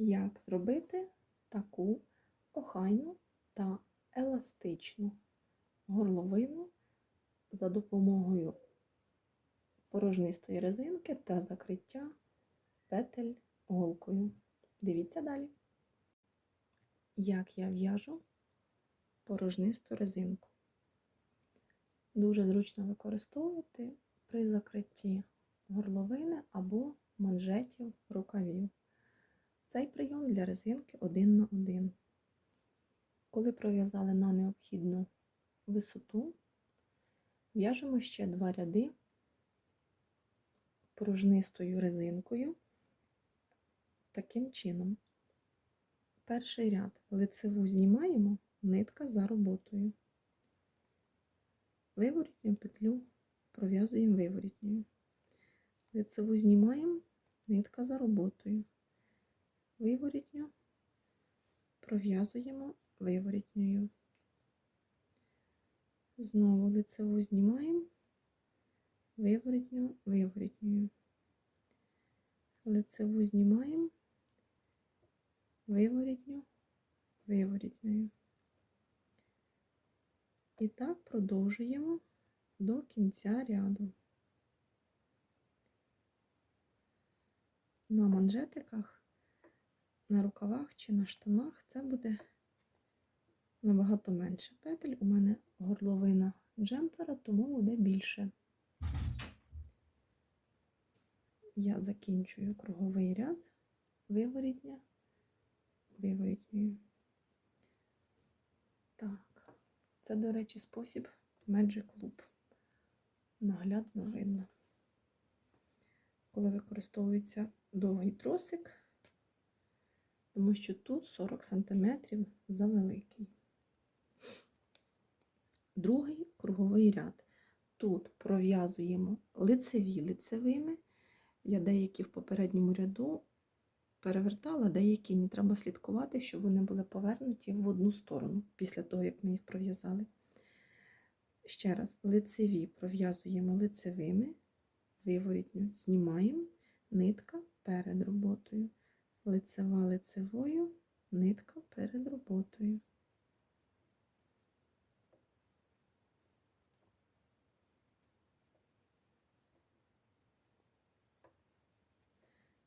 Як зробити таку охайну та еластичну горловину за допомогою порожнистої резинки та закриття петель голкою. Дивіться далі. Як я в'яжу порожнисту резинку. Дуже зручно використовувати при закритті горловини або манжетів резинки один на один. Коли пров'язали на необхідну висоту, в'яжемо ще два ряди порожнистою резинкою. Таким чином, перший ряд лицеву знімаємо, нитка за роботою. Виворітню петлю пров'язуємо виворітньою. Лицеву знімаємо, нитка за роботою. Виворітню пров'язуємо виворітньою. Знову лицеву знімаємо, виворітню, виворітньою. Лицеву знімаємо, виворітню, виворітньою. І так продовжуємо до кінця ряду. На манжетиках, на рукавах чи на штанах це буде набагато менше петель. У мене горловина джемпера, тому буде більше. Я закінчую круговий ряд, виворітня, виворітньою. Так, це, до речі, спосіб Magic Loop. Наглядно видно. Коли використовується довгий тросик, тому що тут 40 см завеликий. Другий круговий ряд. Тут пров'язуємо лицеві лицевими. Я деякі в попередньому ряду перевертала, деякі не треба слідкувати, щоб вони були повернуті в одну сторону після того, як ми їх пров'язали. Ще раз, лицеві пров'язуємо лицевими, виворітню знімаємо, нитка перед роботою. Лицева лицевою, нитка перед роботою.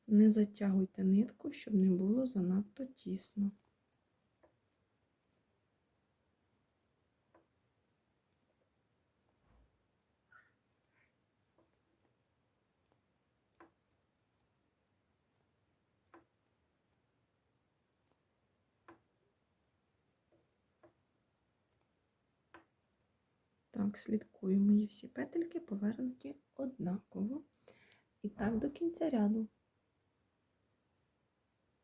Не затягуйте нитку, щоб не було занадто тісно. Так, слідкую, мої всі петельки повернуті однаково. І так до кінця ряду.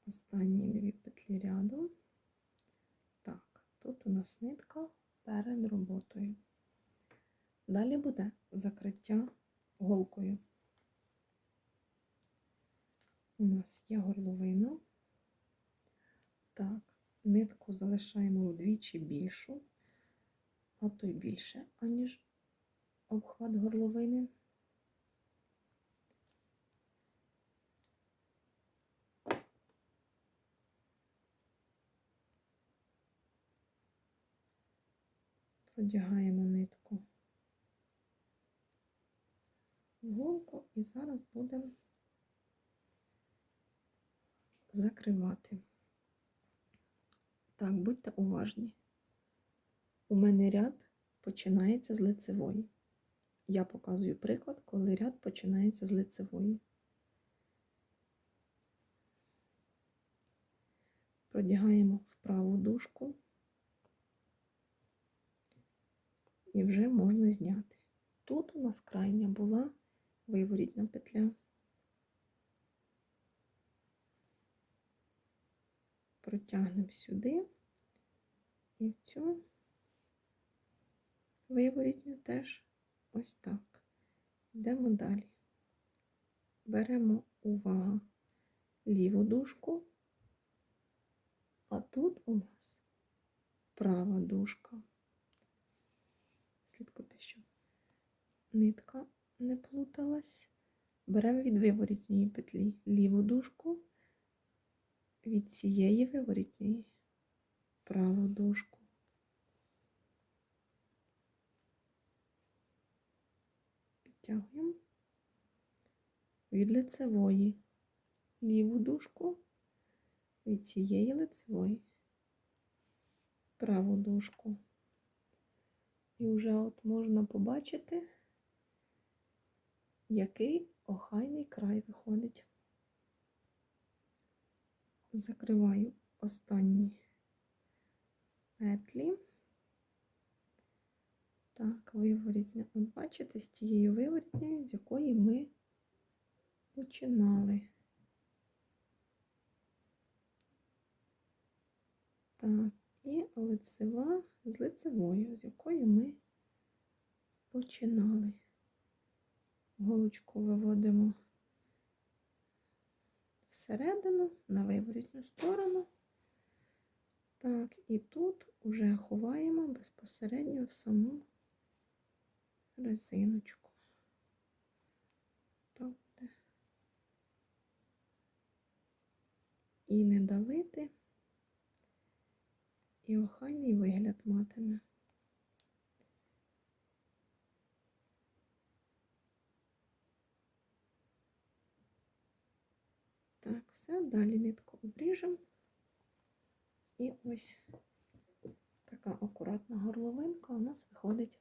Останні дві петлі ряду. Так, тут у нас нитка перед роботою. Далі буде закриття голкою. У нас є горловина. Так, нитку залишаємо вдвічі більшу, а то й більше, аніж обхват горловини. Продягаємо нитку голку і зараз будемо закривати. Так, будьте уважні. У мене ряд починається з лицевої. Я показую приклад, коли ряд починається з лицевої. Продягаємо в праву дужку. і вже можна зняти. Тут у нас крайня була виворітна петля. Протягнемо сюди і в цю виворітню теж ось так. Йдемо далі. Беремо увагу ліву дужку, а тут у нас права дужка слідкуйте, щоб нитка не плуталась. Беремо від виворітньої петлі ліву дужку, від цієї виворітньої праву дужку. Підтягуємо від лицевої ліву дужку, від цієї лицевої праву дужку. І вже от можна побачити, який охайний край виходить. Закриваю останні петлі. Так, виворітня. От бачите, з тією виворітньою, з якої ми починали. Так, і лицева з лицевою, з якої ми починали. Голочку виводимо всередину, на виворітню сторону. Так, і тут уже ховаємо безпосередньо в саму резиночку. Буде. І не давити, і охайний вигляд матиме. Так, все, далі нитку обріжемо. І ось така акуратна горловинка у нас виходить